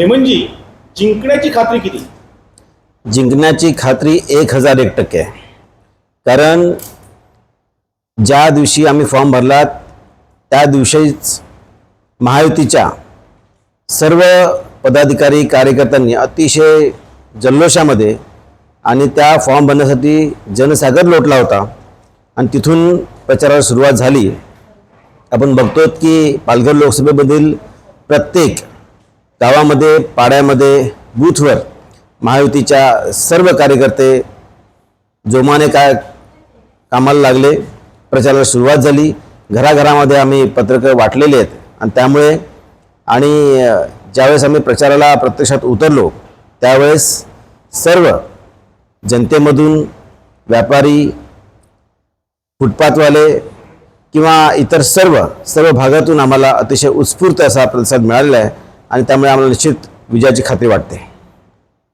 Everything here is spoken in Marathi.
हेमंतजी म्हणजे जिंकण्याची खात्री किती? जिंकण्याची खात्री एक हजार एक टक्के. आहे कारण ज्या दिवशी आम्ही फॉर्म भरला त्या दिवशीच महायुतीच्या सर्व पदाधिकारी कार्यकर्त्यांनी अतिशय जल्लोषामध्ये आणि त्या फॉर्म भरण्यासाठी जनसागर लोटला होता. आणि तिथून प्रचाराला सुरुवात झाली. आपण बघतो की पालघर लोकसभेमधील प्रत्येक गावामध्ये पाड्यामध्ये बूथवर महायुतीच्या सर्व कार्यकर्ते जोमाने काय कामाला लागले प्रचाराला सुरुवात झाली. घराघरामध्ये आम्ही पत्रकं वाटलेली आहेत आणि त्यामुळे आणि ज्यावेळेस आम्ही प्रचाराला प्रत्यक्षात उतरलो त्यावेळेस सर्व जनतेमधून व्यापारी फुटपाथवाले किंवा इतर सर्व सर्व भागातून आम्हाला अतिशय उत्स्फूर्त असा प्रतिसाद मिळालेला आहे. आणि त्यामुळे आम्हाला निश्चित विजयाची खात्री वाटते.